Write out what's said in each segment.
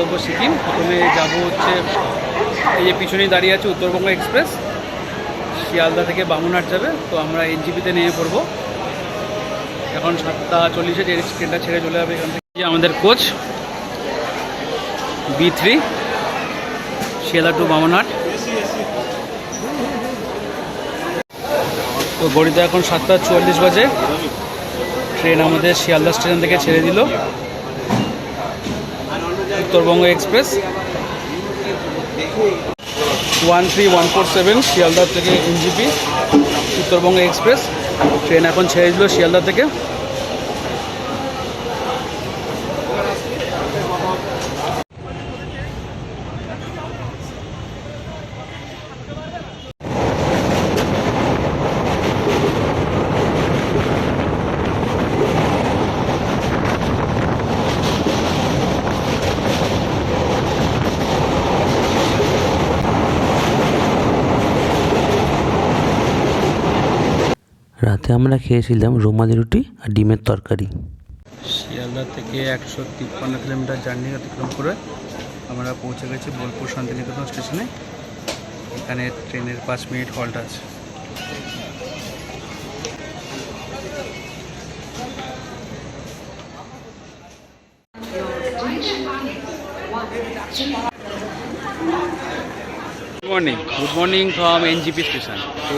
গন্তব্য সিকিম। প্রথমে যাব হচ্ছে এই যে পিছনেই দাঁড়িয়ে আছে উত্তরবঙ্গ এক্সপ্রেস। শিয়ালদা থেকে বামুনহাট যাবে, তো আমরা এনজিপিতে নেমে পড়ব। এখন সাতটা চল্লিশে যে ট্রেনটা ছেড়ে চলে যাবে এখান থেকে আমাদের coach, B three, Sealdah to Bamanhat. তো গড়িতে এখন সাতটা চুয়াল্লিশ বাজে। ট্রেন আমাদের শিয়ালদা স্টেশন থেকে ছেড়ে দিল। Uttarbanga express. One three one four seven Sealdah থেকে এনজিপি, উত্তরবঙ্গ এক্সপ্রেস। ট্রেন এখন ছেড়ে দিল শিয়ালদা থেকে। রাতে আমরা খেয়েছিলাম রুমালি রুটি আর ডিমের তরকারি। শিয়ালদা থেকে একশো তিপ্পান্ন কিলোমিটার জার্নি অতিক্রম করে আমরা পৌঁছে গেছি বোলপুর শান্তিনিকেতন স্টেশনে। এখানে ট্রেনের পাঁচ মিনিট হল্ট আছে। Good morning good morning from NJP station তো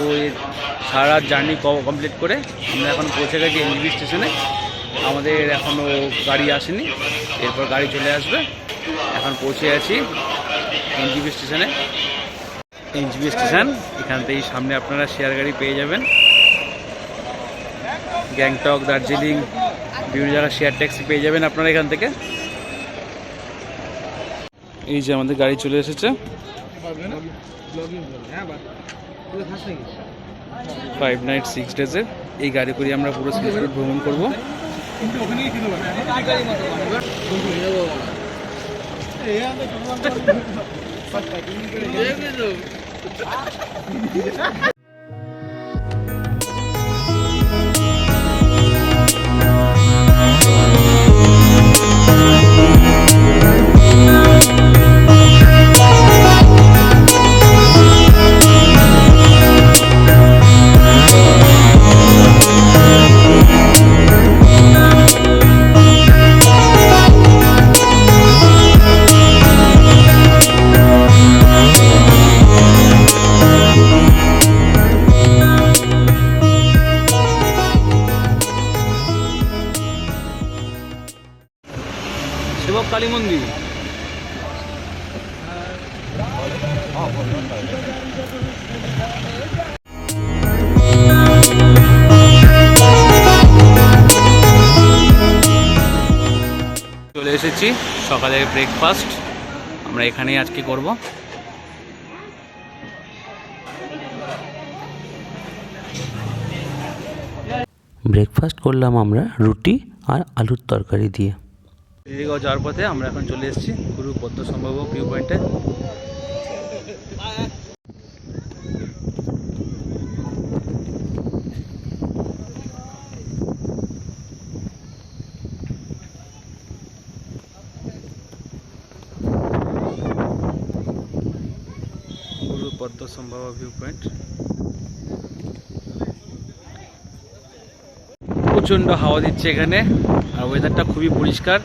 সারা জার্নি কমপ্লিট করে আমরা এখন পৌঁছে গেছি এনজিপি স্টেশনে। আমাদের এখনও গাড়ি আসেনি, এরপর গাড়ি চলে আসবে। এখন পৌঁছে আছি এনজিপি স্টেশনে। এনজিপি স্টেশন, এখান থেকেই সামনে আপনারা শেয়ার গাড়ি পেয়ে যাবেন। গ্যাংটক, দার্জিলিং, বিভিন্ন জায়গায় শেয়ার ট্যাক্সি পেয়ে যাবেন আপনারা এখান থেকে। এই যে আমাদের গাড়ি চলে এসেছে। ফাইভ নাইট সিক্স ডেজের এই গাড়ি করে আমরা পুরো সিলেট ভ্রমণ করব। শিবক কালী মন্দির। চলে এসেছি সকালে ব্রেকফাস্ট আমরা এখানেই আজকে করব। ব্রেকফাস্ট করলাম আমরা রুটি আর আলুর তরকারি দিয়ে। যাওয়ার পথে আমরা এখন চলে এসেছি গুরু পদ্ম সম্ভব ভিউ পয়েন্টে। পদ্ম সম্ভব ভিউ পয়েন্ট। প্রচণ্ড হাওয়া দিচ্ছে এখানে। আর ওয়েদারটা খুবই পরিষ্কার।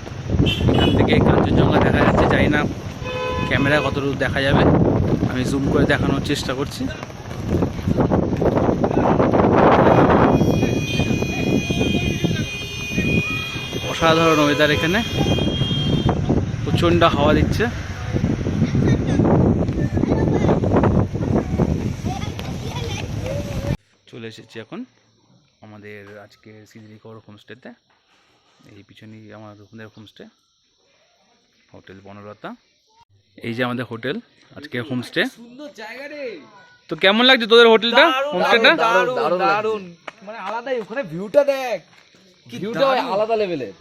এখান থেকে কাঞ্চনজঙ্ঘা দেখা যাচ্ছে, জানি না ক্যামেরা কতটুকু দেখা যাবে। আমি জুম করে দেখানোর চেষ্টা করছি। অসাধারণ ওয়েদার এখানে। প্রচণ্ড হাওয়া দিচ্ছে। চলে এসেছি এখন। আমাদের আজকে সিদিরিকর হোমস্টেতে এই পিছনেই আমার আমাদের হোমস্টে হোটেল বনলতা। এই যে আমাদের হোটেল আজকে হোমস্টে। সুন্দর জায়গা রে তো কেমন লাগছে তোদের হোটেলটা হোমস্টেটা? দারুণ দারুণ মানে আলাদাই ওখানে ভিউটা দেখ। ভিউটা আলাদা লেভেলের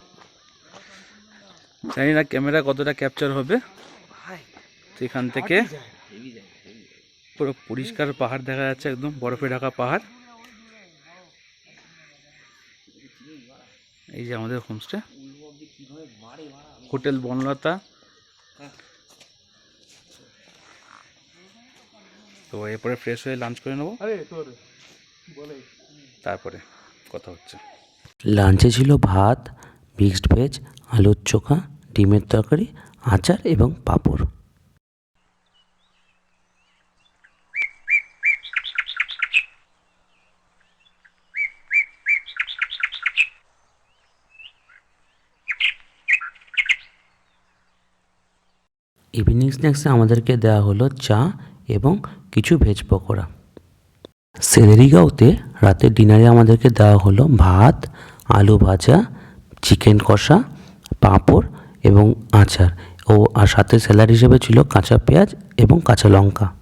জানি না ক্যামেরা কতটা ক্যাপচার হবে। তো এখান থেকে পুরো পরিষ্কার পাহাড় দেখা যাচ্ছে একদম বরফে ঢাকা পাহাড়। এই যে আমাদের হোমস্টে। হোটেল বনলতা। তো এরপরে ফ্রেশ হয়ে লাঞ্চ করে নেব। আরে তারপরে কথা হচ্ছে। লাঞ্চে ছিল ভাত মিক্সড ভেজ আলুর চোখা ডিমের তরকারি আচার এবং পাঁপড়। ইভিনিং স্ন্যাক্সে আমাদেরকে দেওয়া হলো চা এবং কিছু ভেজ পকোড়া। সেলেরিগাঁওতে রাতের ডিনারে আমাদেরকে দেওয়া হলো ভাত, আলু ভাজা চিকেন কষা, পাঁপড় এবং আচার। ও, আর সাথে স্যালাড হিসেবে ছিল কাঁচা পেঁয়াজ এবং কাঁচা লঙ্কা।